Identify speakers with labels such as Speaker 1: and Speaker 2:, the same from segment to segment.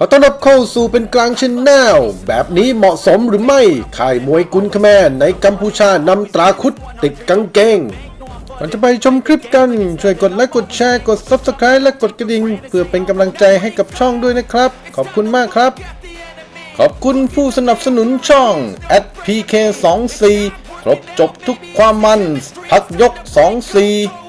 Speaker 1: ขอต้อนรับเข้าสู่เป็นกลางชแนลแบบนี้เหมาะสมหรือไม่ค่ายมวยกุนขแมนในกัมพูชานำตราคุดติดกางเกงก่อนจะไปชมคลิปกัน ช่วยกดไลค์กดแชร์กด Subscribe และกดกระดิ่ง เพื่อเป็นกำลังใจให้กับช่องด้วยนะครับ ขอบคุณมากครับ ขอบคุณผู้สนับสนุนช่อง @pk24 ครบจบทุกความมัน พักยก 24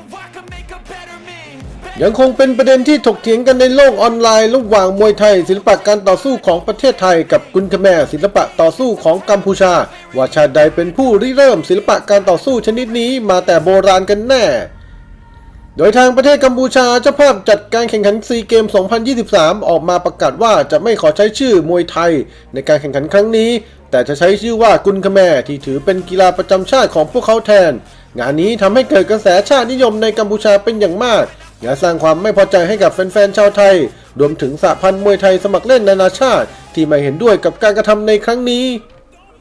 Speaker 1: ยังคงเป็นประเด็นที่ถกเถียงกันในโลกออนไลน์ ระหว่างมวยไทย ศิลปะการต่อสู้ของประเทศไทย กับกุนคแมศิลปะต่อสู้ของกัมพูชา ว่าชาติใดเป็นผู้ริเริ่มศิลปะการต่อสู้ชนิดนี้มาแต่โบราณกันแน่ โดยทางประเทศกัมพูชาเจ้าภาพจัดการแข่งขันซีเกม 2023 ออกมาประกาศว่าจะไม่ขอใช้ชื่อมวยไทย ในการแข่งขันครั้งนี้ แต่จะใช้ชื่อว่ากุนคแมที่ถือเป็นกีฬาประจำชาติของพวกเขาแทน งานนี้ทำให้เกิดกระแสชาตินิยมในกัมพูชาเป็นอย่างมาก และสร้างความไม่พอใจให้กับแฟนๆชาวไทย รวมถึงสหพันธ์มวยไทยสมัครเล่นนานาชาติ ที่ไม่เห็นด้วยกับการกระทำในครั้งนี้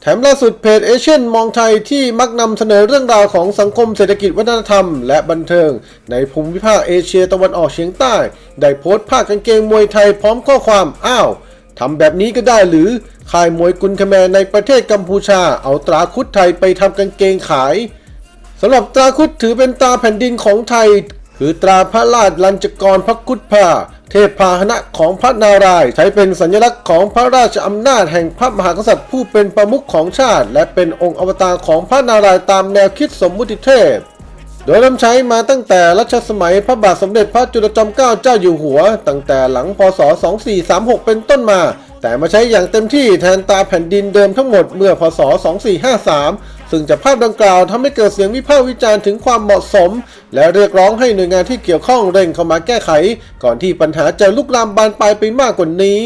Speaker 1: แถมล่าสุดเพจเอเชียนมองไทยที่มักนำเสนอเรื่องราวของสังคมเศรษฐกิจวัฒนธรรม และบันเทิง ในภูมิภาคเอเชียตะวันออกเฉียงใต้ ได้โพสต์ภาพกางเกงมวยไทยพร้อมข้อความอ้าวทำแบบนี้ก็ได้หรือค่ายมวยกุนคแมในประเทศกัมพูชา เอาตราคุดไทยไปทำกางเกงขายสำหรับตราคุดถือเป็นตราแผ่นดินของไทย คือตราพระราชลัญจกรพระคุดพาเทพพาหนะของพระนารายณ์ใช้เป็นสัญลักษณ์ของพระราชอำนาจแห่งพระมหากษัตริย์ผู้เป็นประมุขของชาติ และเป็นองค์อวตารของพระนารายณ์ตามแนวคิดสมมุติเทพ โดยนำใช้มาตั้งแต่รัชสมัยพระบาทสมเด็จพระจุลจอมเกล้าเจ้าอยู่หัว ตั้งแต่หลังพศ 2436 เป็นต้นมา แต่มาใช้อย่างเต็มที่แทนตาแผ่นดินเดิมทั้งหมดเมื่อพศ 2453 ซึ่งจากภาพดังกล่าวทำให้เกิดเสียงวิพากษ์วิจารณ์ถึงความเหมาะสม และเรียกร้องให้หน่วยงานที่เกี่ยวข้องเร่งเข้ามาแก้ไข ก่อนที่ปัญหาจะลุกลามบานปลายไปมากกว่านี้